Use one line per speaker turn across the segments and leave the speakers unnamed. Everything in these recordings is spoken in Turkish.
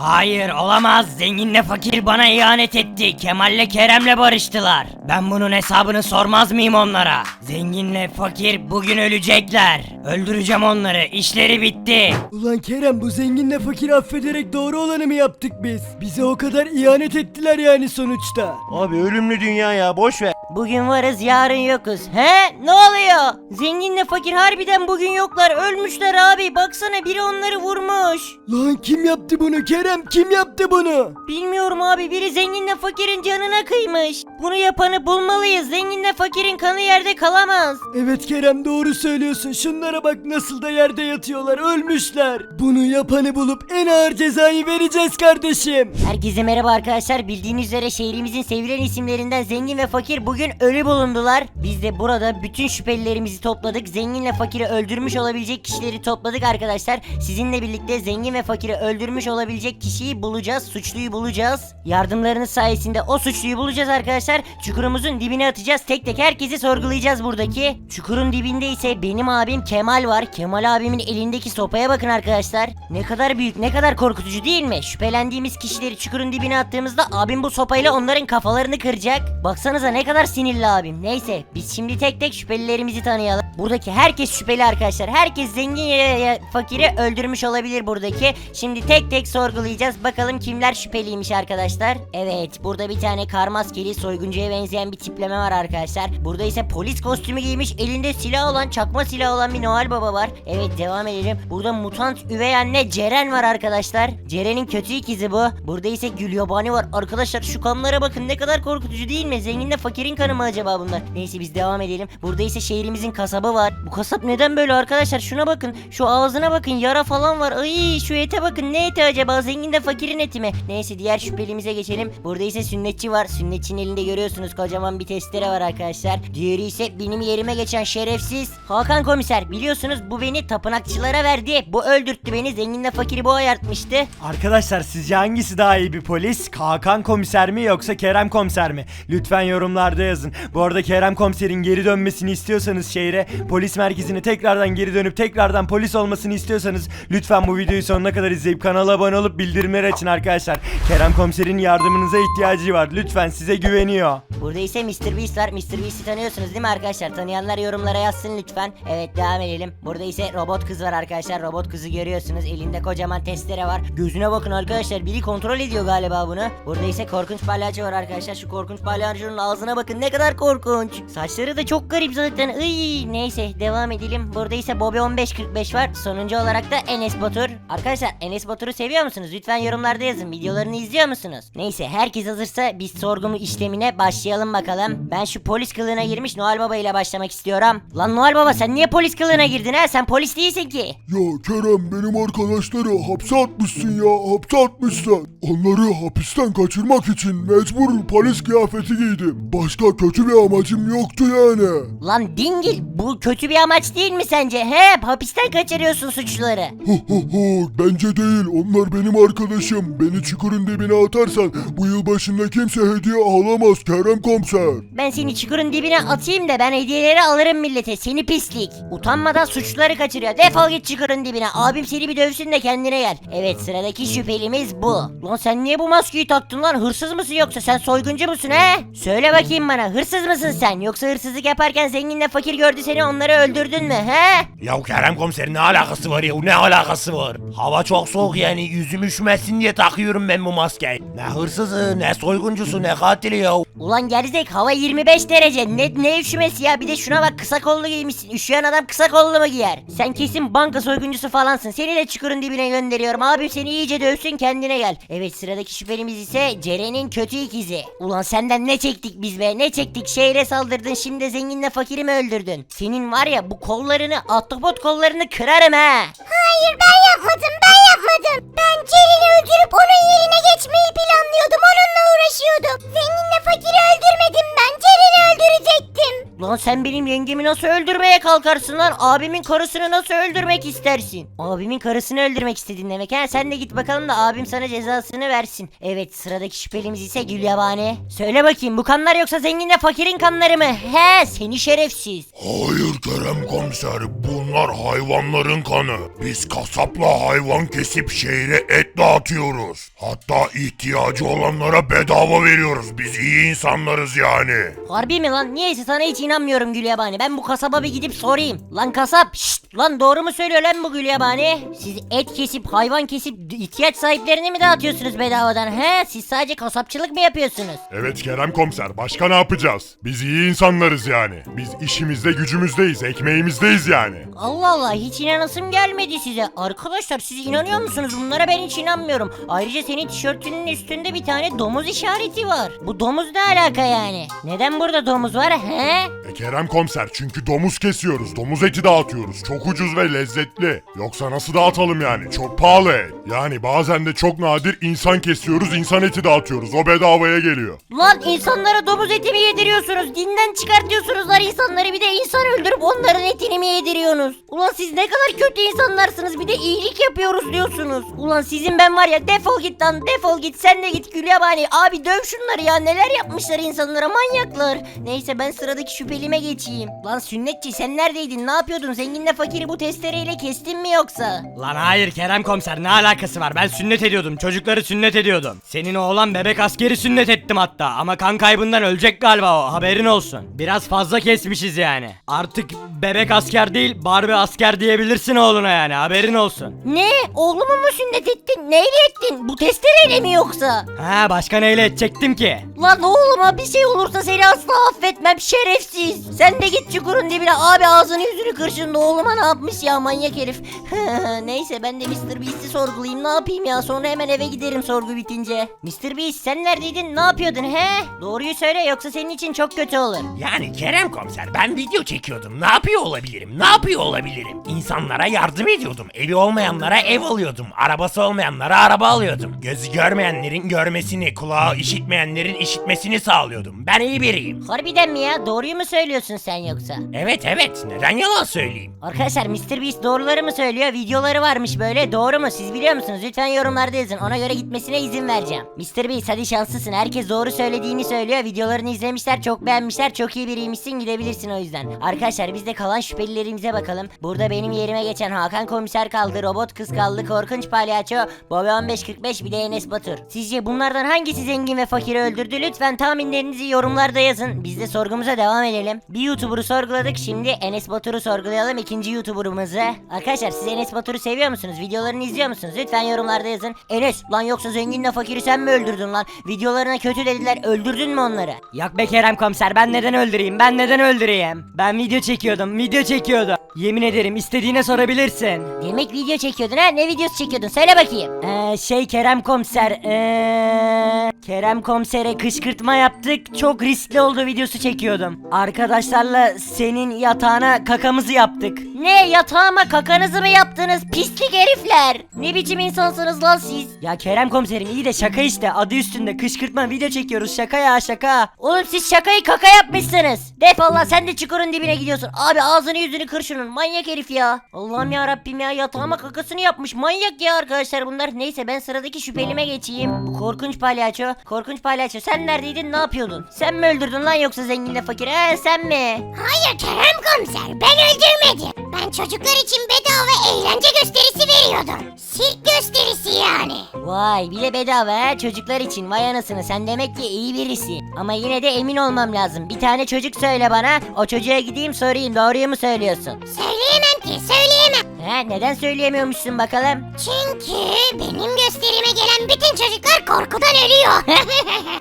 Hayır olamaz. Zenginle fakir bana ihanet etti. Kemal'le Kerem'le barıştılar. Ben bunun hesabını sormaz mıyım onlara? Zenginle fakir bugün ölecekler. Öldüreceğim onları. İşleri bitti.
Ulan Kerem bu zenginle fakiri affederek doğru olanı mı yaptık biz? Bize o kadar ihanet ettiler yani sonuçta.
Abi ölümlü dünya ya boş ver.
Bugün varız yarın yokuz. He? Ne oluyor? Zenginle fakir harbiden bugün yoklar. Ölmüşler abi. Baksana biri onları vurmuş.
Lan kim yaptı bunu Kerem kim yaptı bunu?
Bilmiyorum abi biri zenginle fakirin canına kıymış. Bunu yapanı bulmalıyız. Zenginle fakirin kanı yerde kalamaz.
Evet Kerem doğru söylüyorsun şunlara bak nasıl da yerde yatıyorlar ölmüşler. Bunu yapanı bulup en ağır cezayı vereceğiz kardeşim.
Herkese merhaba arkadaşlar. Bildiğiniz üzere şehrimizin sevilen isimlerinden zengin ve fakir bugün ölü bulundular. Biz de burada bütün şüphelilerimizi topladık. Zenginle fakiri öldürmüş olabilecek kişileri topladık arkadaşlar. Sizinle birlikte zengin ve fakiri öldürmüş olabilecek kişiyi bulacağız. Suçluyu bulacağız. Yardımlarınız sayesinde o suçluyu bulacağız arkadaşlar. Çukurumuzun dibine atacağız. Tek tek herkesi sorgulayacağız buradaki. Çukurun dibinde ise benim abim Kemal var. Kemal abimin elindeki sopaya bakın arkadaşlar. Ne kadar büyük, ne kadar korkutucu değil mi? Şüphelendiğimiz kişileri çukurun dibine attığımızda abim bu sopayla onların kafalarını kıracak. Baksanıza ne kadar sinirli abim. Neyse biz şimdi tek tek şüphelilerimizi tanıyalım. Buradaki herkes şüpheli arkadaşlar. Herkes zengin ya ya fakiri öldürmüş olabilir buradaki. Şimdi tek tek sorgulayacağız. Bakalım kimler şüpheliymiş arkadaşlar. Evet burada bir tane kar maskeli soyguncuya benzeyen bir tipleme var arkadaşlar. Burada ise polis kostümü giymiş elinde silah olan çakma silah olan bir Noel Baba var. Evet devam edelim. Burada mutant üvey anne Ceren var arkadaşlar. Ceren'in kötü ikizi bu. Burada ise Gül Yabani var. Arkadaşlar şu kanlara bakın ne kadar korkutucu değil mi? Zenginle fakirin kanı mı acaba bunlar? Neyse biz devam edelim. Burada ise şehrimizin kasabı var. Bu kasap neden böyle arkadaşlar? Şuna bakın. Şu ağzına bakın. Yara falan var. Ay şu ete bakın. Ne eti acaba? Zengin de fakirin eti mi? Neyse diğer şüphelimize geçelim. Burada ise sünnetçi var. Sünnetçinin elinde görüyorsunuz kocaman bir testere var arkadaşlar. Diğeri ise benim yerime geçen şerefsiz Hakan komiser. Biliyorsunuz bu beni tapınakçılara verdi. Bu öldürttü beni. Zenginle fakiri bu ayartmıştı.
Arkadaşlar sizce hangisi daha iyi bir polis? Hakan komiser mi yoksa Kerem komiser mi? Lütfen yorumlarda yazın. Bu arada Kerem komiserin geri dönmesini istiyorsanız şehre polis merkezine tekrardan geri dönüp tekrardan polis olmasını istiyorsanız lütfen bu videoyu sonuna kadar izleyip kanala abone olup bildirimleri açın arkadaşlar. Kerem komiserin yardımınıza ihtiyacı var. Lütfen size güveniyor.
Burada ise Mr. Beast var. Mr. Beast'i tanıyorsunuz değil mi arkadaşlar? Tanıyanlar yorumlara yazsın lütfen. Evet devam edelim. Burada ise robot kız var arkadaşlar. Robot kızı görüyorsunuz. Elinde kocaman testere var. Gözüne bakın arkadaşlar. Biri kontrol ediyor galiba bunu. Burada ise korkunç palyaço var arkadaşlar. Şu korkunç palyaçonun ağzına bakın. Ne kadar korkunç. Saçları da çok garip zaten. Iy, neyse devam edelim. Burada ise Bobby 1545 var. Sonuncu olarak da Enes Batur. Arkadaşlar Enes Batur'u seviyor musunuz? Lütfen yorumlarda yazın. Videolarını izliyor musunuz? Neyse herkes hazırsa biz sorgumu işlemine başlayalım bakalım. Ben şu polis kılığına girmiş Noel Baba ile başlamak istiyorum. Lan Noel Baba sen niye polis kılığına girdin ha? Sen polis değilsin ki.
Ya Kerem benim arkadaşları hapse atmışsın ya hapse atmışsın. Onları hapisten kaçırmak için mecbur polis kıyafeti giydim. Başka kötü bir amacım yoktu yani.
Lan dingil bu kötü bir amaç değil mi sence? Hep hapisten kaçırıyorsun suçluları.
Hu hu hu bence değil onlar benim arkadaşım. Beni çukurun dibine atarsan bu yıl başında kimse hediye alamaz Kerem komiser.
Ben seni çukurun dibine atayım da ben hediyeleri alırım millete. Seni pislik. Utanmadan suçluları kaçırıyor. Defol git çukurun dibine. Abim seni bir dövsün de kendine gel. Evet sıradaki şüphelimiz bu. Lan sen niye bu maskeyi taktın lan? Hırsız mısın yoksa sen soyguncu musun he? Söyle bakayım bana hırsız mısın sen? Yoksa hırsızlık yaparken zenginle fakir gördü seni onları öldürdün mü he?
Ya Kerem komiserin ne alakası var ya? Ne alakası var? Hava çok soğuk yani yüzüm üşümesin diye takıyorum ben bu maskeyi. Ne hırsızı, ne soyguncusu, ne katili ya.
Ulan gerizek hava 25 derece. Ne, ne üşümesi ya? Bir de şuna bak kısa kollu giymişsin. Üşüyen adam kısa kollu mu giyer? Sen kesin banka soyguncusu falansın. Seni de çukurun dibine gönderiyorum. Abim seni iyice dövsün kendine gel. Evet sıradaki şüphelimiz ise Ceren'in kötü ikizi. Ulan senden ne çektik biz be? Ne çektik? Şehre saldırdın. Şimdi zenginle fakiri mi öldürdün? Senin var ya bu kollarını, ahtapot kollarını kırarım ha.
Hayır ben yapmadım ben yapmadım. Ben Ceren'i öldürüp onun yerine geçmeyi planlıyordum. Onunla uğraşıyordum. Zenginle fakiri öldürmedim ben. Ceren'i öldürecektim.
Lan sen benim yengemi nasıl öldürmeye kalkarsın lan? Abimin karısını nasıl öldürmek istersin? Abimin karısını öldürmek istedin demek ha? Sen de git bakalım da abim sana cezasını versin. Evet sıradaki şüphelimiz ise Gülyabani. Söyle bakayım bu kanlar yoksa zenginle fakirin kanları mı? He seni şerefsiz.
Hayır Kerem komiser bunlar hayvanların kanı. Biz kasapla hayvan kesip şehre et dağıtıyoruz. Hatta ihtiyacı olanlara bedava veriyoruz. Biz iyi insanlarız yani.
Harbi mi lan? Niyeyse sana hiç inanmıyorum Gülyabani. Ben bu kasaba bir gidip sorayım. Lan kasap şşt lan doğru mu söylüyor lan bu Gülyabani? Siz et kesip hayvan kesip ihtiyaç sahiplerine mi dağıtıyorsunuz bedavadan? He siz sadece kasapçılık mı yapıyorsunuz?
Evet Kerem komiser başka ne yapacağız? Biz iyi insanlarız yani. Biz işimizde gücümüzdeyiz ekmeğimizdeyiz yani.
Allah Allah hiç inanasım gelmedi size. Arkadaşlar siz inanıyor musunuz bunlara ben hiç inanmıyorum. Ayrıca senin tişörtünün üstünde bir tane domuz işareti var. Bu domuz ne alaka yani? Neden burada domuz var he?
E Kerem komiser çünkü domuz kesiyoruz. Domuz eti dağıtıyoruz. Çok ucuz ve lezzetli. Yoksa nasıl dağıtalım yani? Çok pahalı et. Yani bazen de çok nadir insan kesiyoruz, insan eti dağıtıyoruz. O bedavaya geliyor.
Lan insanlara domuz eti mi yediriyorsunuz? Dinden çıkartıyorsunuz lan insanları bir de insan öldürüp onların etini mi yediriyorsunuz? Ulan siz ne kadar kötü insanlarsınız bir de iyilik yapıyoruz diyorsunuz. Ulan sizin ben var ya defol git lan defol git sen de git Gülyabani. Abi döv şunları ya neler yapmışlar insanlara manyaklar. Neyse ben sıradaki şüphelime geçeyim. Lan sünnetçi sen neredeydin ne yapıyordun zenginle fakiri bu testereyle kestin mi yoksa?
Lan hayır Kerem komiser ne alakası var ben sünnet ediyordum çocukları sünnet ediyordum. Senin oğlan bebek askeri sünnet ettim hatta ama kan kaybından ölecek galiba o haberin olsun. Biraz fazla kesmişiz yani. Artık bebek asker değil Barbie asker diyebilirsin oğluna yani haberin olsun.
Ne? Oğlumu mu sünnet ettin? Neyle ettin? Bu testereyle mi yoksa?
Ha başka neyle edecektim ki?
Lan oğluma bir şey olursa seni asla affetmem şerefsiz. Sen de git çukurun dibine abi ağzını yüzünü kır şimdi oğluma ne yapmış ya manyak herif. Neyse ben de Mr. Beast'i sorgulayayım ne yapayım ya sonra hemen eve giderim sorgu bitince. Mr. Beast sen neredeydin ne yapıyordun he? Doğruyu söyle yoksa senin için çok kötü olur.
Yani Kerem komiser ben video çekiyordum. Ne yapıyor olabilirim? Ne yapıyor olabilirim? İnsanlara yardım ediyordum. Evi olmayanlara ev alıyordum. Arabası olmayanlara araba alıyordum. Gözü görmeyenlerin görmesini, kulağı işitmeyenlerin işitmesini sağlıyordum. Ben iyi biriyim.
Harbiden mi ya doğruyu mu söylüyorsun sen yoksa?
Evet evet neden yalan söyleyeyim?
Arkadaşlar Mr. Beast doğruları mı söylüyor? Videoları varmış böyle. Doğru mu? Siz biliyor musunuz? Lütfen yorumlarda yazın. Ona göre gitmesine izin vereceğim. Mr. Beast hadi şanslısın. Herkes doğru söylediğini söylüyor. Videolarını izlemişler. Çok beğenmişler. Çok iyi biriymişsin. Gidebilirsin o yüzden. Arkadaşlar biz de kalan şüphelilerimize bakalım. Burada benim yerime geçen Hakan komiser kaldı. Robot kız kaldı. Korkunç palyaço. Bobby 1545 bir de Enes Batur. Sizce bunlardan hangisi zengin ve fakiri öldürdü? Lütfen tahminlerinizi yorumlarda yazın. Biz de sorgumuza devam edelim. Bir YouTuber'ı sorguladık. Şimdi Enes Batur'u sorgulayalım. ikinci YouTuber'ımızı. Arkadaşlar siz Enes Batur'u seviyor musunuz? Videolarını izliyor musunuz? Lütfen yorumlarda yazın. Enes lan yoksa zenginle fakiri sen mi öldürdün lan? Videolarına kötü dediler. Öldürdün mü onları?
Yok be Kerem komiser ben neden öldüreyim ben neden öldüreyim? Ben video çekiyordum video çekiyordum. Yemin ederim istediğine sorabilirsin.
Demek video çekiyordun ha? Ne videosu çekiyordun? Söyle bakayım.
Ee, şey Kerem komiser ee, Kerem komisere kışkırtma yaptık çok riskli oldu videosu çekiyordum. Arkadaşlarla senin yatağına kakamızı yaptık.
Ne yatağıma kakanızı mı yaptınız? Pislik herifler. Ne biçim insansınız lan siz?
Ya Kerem komiserim iyi de şaka işte adı üstünde kışkırtma video çekiyoruz şaka ya şaka.
Oğlum siz şakayı kaka yapmışsınız. Defol lan sen de çukurun dibine gidiyorsun. Abi ağzını yüzünü kır şunun. Manyak herif ya. Allah'ım ya Rabbim ya yatağıma kakasını yapmış. Manyak ya arkadaşlar bunlar. Neyse ben sıradaki şüphelime geçeyim. Bu korkunç palyaço. Korkunç palyaço sen neredeydin ne yapıyordun? Sen mi öldürdün lan yoksa zenginle fakiri? He sen mi?
Hayır Kerem komiser ben öldürmedim. Ben çocuklar için bedava eğlence gösterisi veriyordum. Sirk gösterisi yani.
Vay bir de bedava ha çocuklar için vay anasını sen demek ki iyi birisin. Ama yine de emin olmam lazım. Bir tane çocuk söyle bana o çocuğa gideyim sorayım doğruyu mu söylüyorsun?
Söyleyemem ki söyleyemem.
He neden söyleyemiyormuşsun bakalım?
Çünkü benim gösterime gelen bütün çocuklar korkudan ölüyor.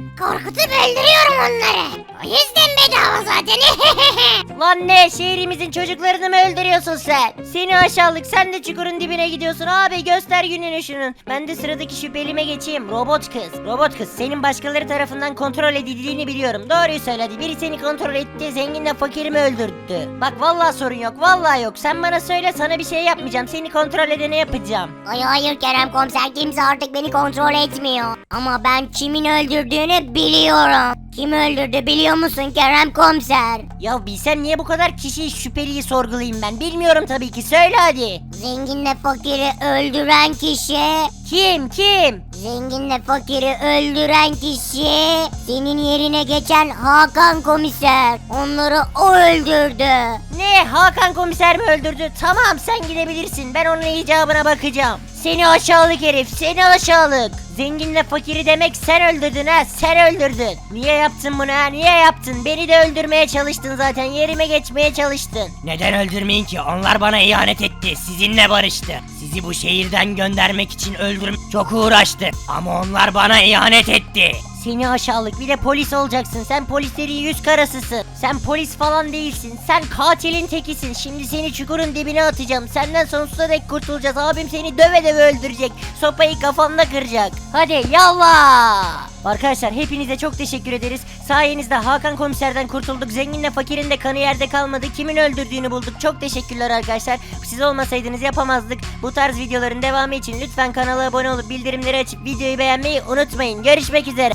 Korkutup öldürüyorum onları. O yüzden bedava zaten.
Lan ne şehrimizin çocuklarını mı öldürüyorsun sen? Seni aşağılık sen de çukurun dibine gidiyorsun abi göster gününü şunun. Ben de sıradaki şüphelime geçeyim robot kız. Robot kız senin başkaları tarafından kontrol edildiğini biliyorum. Doğruyu söyle hadi biri seni kontrol etti zenginle fakiri mi öldürdü? Bak vallahi sorun yok vallahi yok sen bana söyle sana bir şey yapmayacağım seni kontrol edene yapacağım.
Ay hayır Kerem komiser kimse artık beni kontrol etmiyor. Ama ben kimin öldürdüğünü biliyorum. Kim öldürdü biliyor musun Kerem komiser?
Ya bilsem niye bu kadar kişiyi şüpheliyi sorgulayayım ben bilmiyorum tabii ki söyle hadi.
Zenginle fakiri öldüren kişi
Kim kim?
Zenginle fakiri öldüren kişi senin yerine geçen Hakan komiser. Onları o öldürdü.
Ne Hakan komiser mi öldürdü? Tamam sen gidebilirsin ben onun icabına bakacağım. Seni aşağılık herif seni aşağılık. Zenginle fakiri demek sen öldürdün ha sen öldürdün. Niye yaptın bunu ha niye yaptın? Beni de öldürmeye çalıştın zaten yerime geçmeye çalıştın.
Neden öldürmeyin ki? Onlar bana ihanet etti. Sizinle barıştı. Sizi bu şehirden göndermek için öldürüm çok uğraştı. Ama onlar bana ihanet etti.
Seni aşağılık bir de polis olacaksın. Sen polislerin yüz karasısın. Sen polis falan değilsin. Sen katilin tekisin. Şimdi seni çukurun dibine atacağım. Senden sonsuza dek kurtulacağız. Abim seni döve döve öldürecek. Sopayı kafanda kıracak. Hadi yallah. Arkadaşlar hepinize çok teşekkür ederiz. Sayenizde Hakan komiserden kurtulduk. Zenginle fakirin de kanı yerde kalmadı. Kimin öldürdüğünü bulduk. Çok teşekkürler arkadaşlar. Siz olmasaydınız yapamazdık. Bu tarz videoların devamı için lütfen kanala abone olup bildirimleri açıp videoyu beğenmeyi unutmayın. Görüşmek üzere.